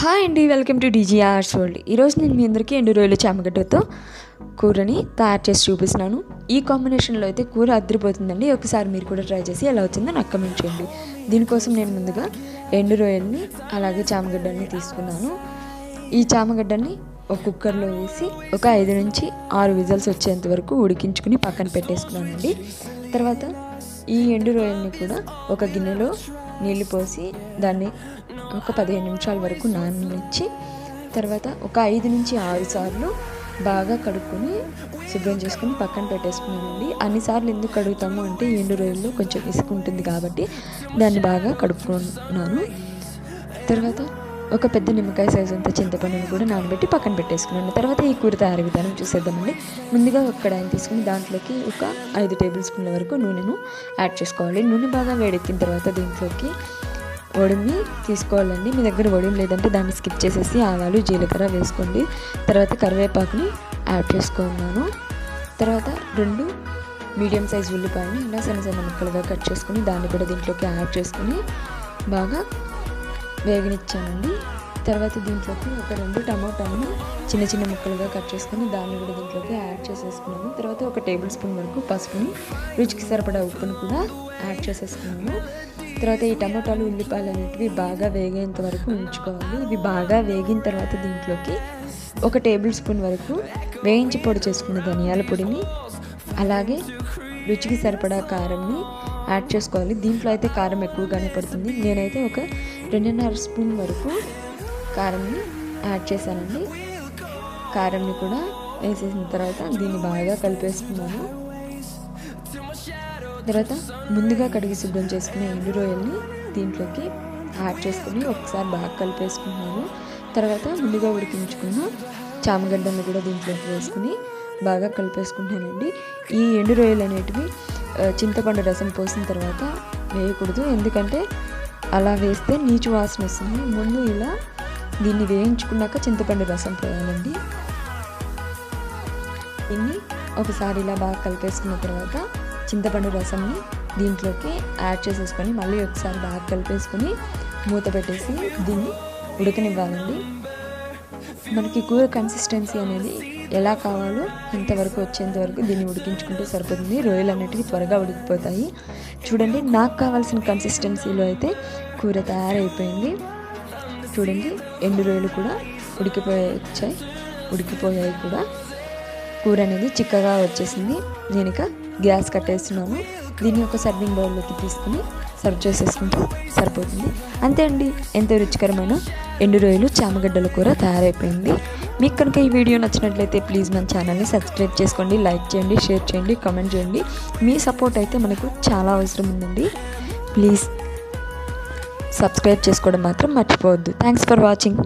Hi అండి welcome to డీజీఆర్స్ world ఈరోజు నేను మీ అందరికీ ఎండు రొయ్యలు చామగడ్డతో కూరని తయారు చేసి చూపిస్తున్నాను. ఈ కాంబినేషన్లో అయితే కూర అద్దరిపోతుందండి. ఒకసారి మీరు కూడా ట్రై చేసి ఎలా వచ్చిందో నాకు కమెంట్ చేయండి. దీనికోసం నేను ముందుగా ఎండు రొయ్యల్ని అలాగే చామగడ్డల్ని తీసుకున్నాను. ఈ చామగడ్డని ఒక కుక్కర్లో వేసి ఒక ఐదు నుంచి ఆరు విజల్స్ వచ్చేంత వరకు ఉడికించుకుని పక్కన పెట్టేసుకున్నానండి. తర్వాత ఈ ఎండు రొయ్యల్ని కూడా ఒక గిన్నెలో నీళ్ళు పోసి దాన్ని ఒక పదిహేను నిమిషాల వరకు నాననిచ్చి తర్వాత ఒక ఐదు నుంచి ఆరు సార్లు బాగా కడుక్కొని శుభ్రం చేసుకుని పక్కన పెట్టేసుకున్నానండి అన్నిసార్లు ఎందుకు కడుగుతాము అంటే ఎండు రోజుల్లో కొంచెం ఇసుక ఉంటుంది కాబట్టి దాన్ని బాగా కడుక్కున్నాను. తర్వాత ఒక పెద్ద నిమ్మకాయ సైజు అంత చింతపండుని కూడా నానబెట్టి పక్కన పెట్టేసుకున్నాను. తర్వాత ఈ కూర తయారీ విధానం చూసేద్దామండి. ముందుగా ఒక కడాయిని తీసుకుని దాంట్లోకి ఒక ఐదు టేబుల్ స్పూన్ల వరకు నూనెను యాడ్ చేసుకోవాలి. నూనె బాగా వేడెక్కిన తర్వాత దీంట్లోకి వడిమి తీసుకోవాలండి. మీ దగ్గర వడియం లేదంటే దాన్ని స్కిప్ చేసేసి ఆవాలు జీలకర్ర వేసుకోండి. తర్వాత కరివేపాకుని యాడ్ చేసుకున్నాను. తర్వాత రెండు మీడియం సైజ్ ఉల్లిపాయని ఇలా సన్న సన్న ముక్కలుగా కట్ చేసుకుని దాన్ని కూడా దీంట్లోకి యాడ్ చేసుకుని బాగా వేగనిచ్చానండి. తర్వాత దీంట్లోకి ఒక రెండు టమాటాలను చిన్న చిన్న ముక్కలుగా కట్ చేసుకుని దాన్ని కూడా దీంట్లోకి యాడ్ చేసేసుకున్నాను. తర్వాత ఒక టేబుల్ స్పూన్ వరకు పసుపుని రుచికి సరిపడా ఉప్పును కూడా యాడ్ చేసేసుకున్నాను. తర్వాత ఈ టమాటాలు ఉల్లిపాయలు అనేటివి బాగా వేగేంత వరకు ఉంచుకోవాలి. ఇవి బాగా వేగిన తర్వాత దీంట్లోకి ఒక టేబుల్ స్పూన్ వరకు వేయించి పొడి చేసుకున్న ధనియాల పొడిని అలాగే రుచికి సరిపడా కారంని యాడ్ చేసుకోవాలి. దీంట్లో అయితే కారం ఎక్కువగానే పడుతుంది. నేనైతే ఒక రెండున్నర స్పూన్ వరకు కారంని యాడ్ చేశానండి. కారంని కూడా వేసేసిన తర్వాత దీన్ని బాగా కలిపేసుకున్నాను. తర్వాత ముందుగా కడిగి శుభ్రం చేసుకునే ఎండు రొయ్యల్ని దీంట్లోకి యాడ్ చేసుకుని ఒకసారి బాగా కలిపేసుకున్నాను తర్వాత ముందుగా ఉడికించుకున్న చామగడ్డను కూడా దీంట్లోకి వేసుకుని బాగా కలిపేసుకుంటానండి ఈ ఎండు రొయ్యలు అనేటివి చింతపండు రసం పోసిన తర్వాత వేయకూడదు. ఎందుకంటే అలా వేస్తే నీచు వాసన వస్తుంది. ముందు ఇలా దీన్ని వేయించుకున్నాక చింతపండు రసం పోయాలండి. దీన్ని ఒకసారి ఇలా బాగా కలిపేసుకున్న తర్వాత చింతపండు రసంని దీంట్లోకి యాడ్ చేసేసుకొని మళ్ళీ ఒకసారి బాగా కలిపేసుకొని మూత పెట్టేసి దీన్ని ఉడకనివ్వాలండి. మనకి కూర కన్సిస్టెన్సీ అనేది ఎలా కావాలో అంతవరకు వచ్చేంత వరకు దీన్ని ఉడికించుకుంటే సరిపోతుంది. రొయ్యలు అనేటివి త్వరగా ఉడికిపోతాయి. చూడండి నాకు కావాల్సిన కన్సిస్టెన్సీలో అయితే కూర తయారైపోయింది. చూడండి ఎండు రొయ్యలు కూడా ఉడికిపోయి వచ్చాయి ఉడికిపోయాయి కూడా. కూర అనేది చిక్కగా వచ్చేసింది. నేను ఇక గ్యాస్ కట్టేస్తున్నాను. దీన్ని ఒక సర్వింగ్ బౌల్లోకి తీసుకుని సర్వ్ చేసేసుకుంటే సరిపోతుంది. అంతే అండి. ఎంతో రుచికరమైన ఎండు రొయ్యలు చామగడ్డల కూర తయారైపోయింది. మీకు కనుక ఈ వీడియో నచ్చినట్లయితే ప్లీజ్ మన ఛానల్ని సబ్స్క్రైబ్ చేసుకోండి లైక్ చేయండి షేర్ చేయండి కామెంట్ చేయండి. మీ సపోర్ట్ అయితే మనకు చాలా అవసరం ఉందండి. ప్లీజ్ సబ్స్క్రైబ్ చేసుకోవడం మాత్రం మర్చిపోవద్దు. Thanks for watching